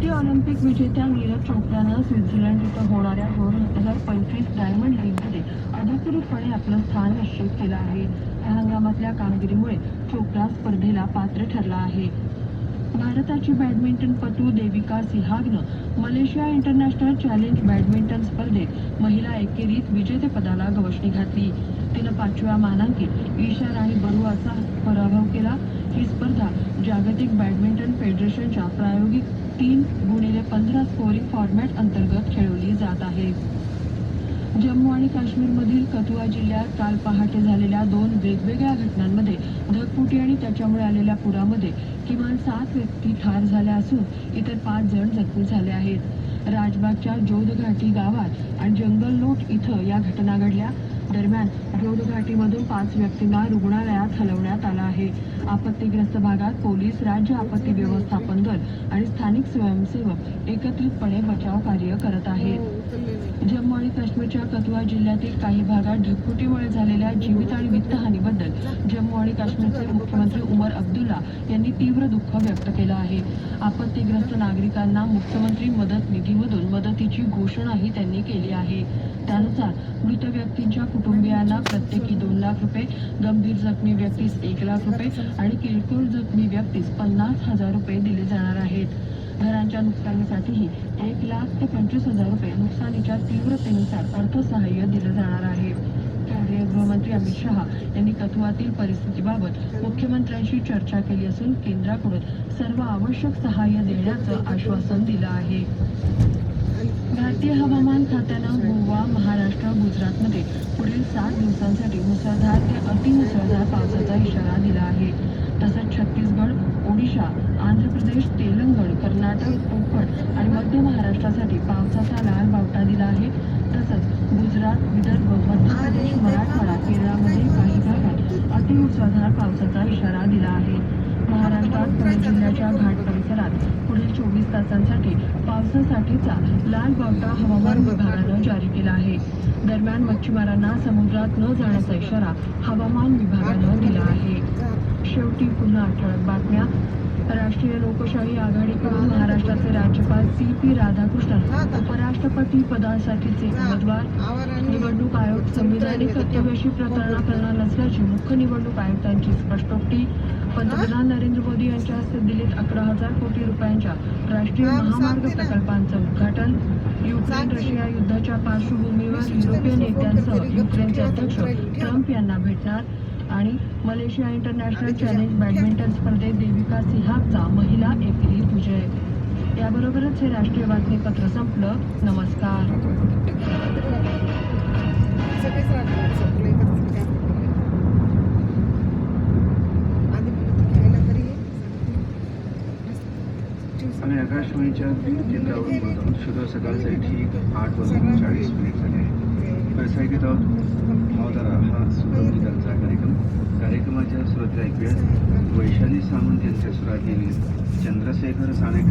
भारतीय ऑलिम्पिक विजेत्या नीरज चोपडानं स्वित्झर्लंड इथं होणाऱ्या दोन हजार पंचवीस डायमंड लीगमध्ये अधिकृतपणे आपलं स्थान निश्चित केलं आहे. या हंगामातल्या कामगिरीमुळे चोपडा स्पर्धेला पात्र ठरला आहे. भारताची बॅडमिंटनपटू देविका सिहागनं मलेशिया इंटरनॅशनल चॅलेंज बॅडमिंटन स्पर्धेत महिला एकेरीत विजेतेपदाला गवसणी घातली. तिनं पाचव्या मानांकित ईशा राणी बरुआचा पराभव केला. जागतिक बॅडमिंटन फेडरेशनच्या प्रायोगिक तीन गुणिले पंधरा स्कोरिंग फॉर्मॅट अंतर्गत खेळवली जात आहे. जम्मू आणि काश्मीरमधील कथुआ जिल्ह्यात काल पहाटे झालेल्या दोन वेगवेगळ्या घटनांमध्ये ढगफुटी आणि त्याच्यामुळे आलेल्या पुरामध्ये किमान सात व्यक्ती ठार झाल्या असून इतर पाच जण जखमी झाले आहेत. राजबागच्या जोधघाटी गावात आणि जंगल लोट इथं या घटना घडल्या. दरम्यान जोधघाटीमधून पाच व्यक्तींना रुग्णालयात हलवण्यात आलं आहे. आपत्तीग्रस्त भागात पोलीस राज्य आपत्ती व्यवस्थापन दल आणि स्थानिक स्वयंसेवक एकत्रितपणे बचाव कार्य करत आहेत. जम्मू आणि काश्मीरच्या कथुआ जिल्ह्यातील काही भागात ढगफुटीमुळे झालेल्या जीवित आणि वित्तहानीबद्दल जम्मू आणि काश्मीरचे मुख्यमंत्री उमर अब्दुल्ला यांनी तीव्र दुःख व्यक्त केलं आहे. आपत्तीग्रस्त नागरिकांना मुख्यमंत्री मदत निधीमधून मदतीची घोषणाही त्यांनी केली आहे. त्यानुसार मृत व्यक्तींच्या कुटुंबियांना प्रत्येकी दोन लाख रुपये गंभीर जखमी व्यक्तीस एक लाख रुपये आणि किरकोळ जखमी व्यक्तीस पन्नास हजार रुपये दिले जाणार आहेत. घरांच्या नुकसानीसाठीही एक लाख ते पंचवीस हजार रुपये नुकसानीच्या तीव्रतेनुसार अर्थसहाय्य दिलं जाणार आहे. केंद्रीय गृहमंत्री अमित शहा यांनी कथुआतील परिस्थितीबाबत मुख्यमंत्र्यांशी चर्चा केली असून केंद्राकडून सर्व आवश्यक सहाय्य देण्याचं आश्वासन दिलं आहे. भारतीय हवामान खात्यानं गोवा महाराष्ट्र गुजरातमध्ये पुढील सात दिवसांसाठी मुसळधार ते अतिमुसळधार पावसाचा इशारा दिला आहे. तसंच छत्तीसगड ओडिशा आंध्र प्रदेश तेलंगण कर्नाटक कोकण आणि मध्य महाराष्ट्रासाठी पावसाचा लाल बावटा दिला आहे. तसंच गुजरात विदर्भ मध्य प्रदेश मराठवाडा केरळामध्ये काही भागात अतिमुसळधार पावसाचा इशारा दिला आहे. महाराष्ट्रात पुणे जिल्ह्याच्या घाट परिसरात पुढील चोवीस तासांसाठी पावसासाठीचा लाल बावटा हवामान विभागानं जारी केला आहे. दरम्यान मच्छीमारांना समुद्रात न जाण्याचा इशारा हवामान विभागानं दिला राष्ट्रीय लोकशाही आघाडीकडून महाराष्ट्राचे राज्यपाल सी पी राधाकृष्णन उपराष्ट्रपती पदासाठीचे उमेदवार. निवडणूक आयोग संविधानिक कर्तव्याशी प्रतारणा करणार नसल्याची मुख्य निवडणूक आयुक्तांची स्पष्टोक्ती. पंतप्रधान नरेंद्र मोदी यांच्या हस्ते दिल्लीत अकरा हजार कोटी रुपयांच्या राष्ट्रीय महामार्ग प्रकल्पांचं उद्घाटन. युक्रेन रशिया युद्धाच्या पार्श्वभूमीवर युरोपियन नेत्यांसह युक्रेनचे अध्यक्ष ट्रम्प यांना भेटणार. आणि मलेशिया इंटरनॅशनल चॅलेंज बॅडमिंटन स्पर्धेत देविका सिहागचा महिला एकेरीत विजय. याबरोबरच हे राष्ट्रीय बातमीपत्र संपलं. नमस्कार. आम्ही आकाशवाणीच्या बीड केंद्रावरून बोलतो शुद्ध सकाळचे ठीक आठ वाजून चाळीस मिनिट झाले. आहे व्यवसाय घेत आहोत मावतारा हा सुगमगीतांचा कार्यक्रम कार्यक्रमाच्या वैशाली सामंत यांच्या सुरातीने चंद्रशेखर साणेकर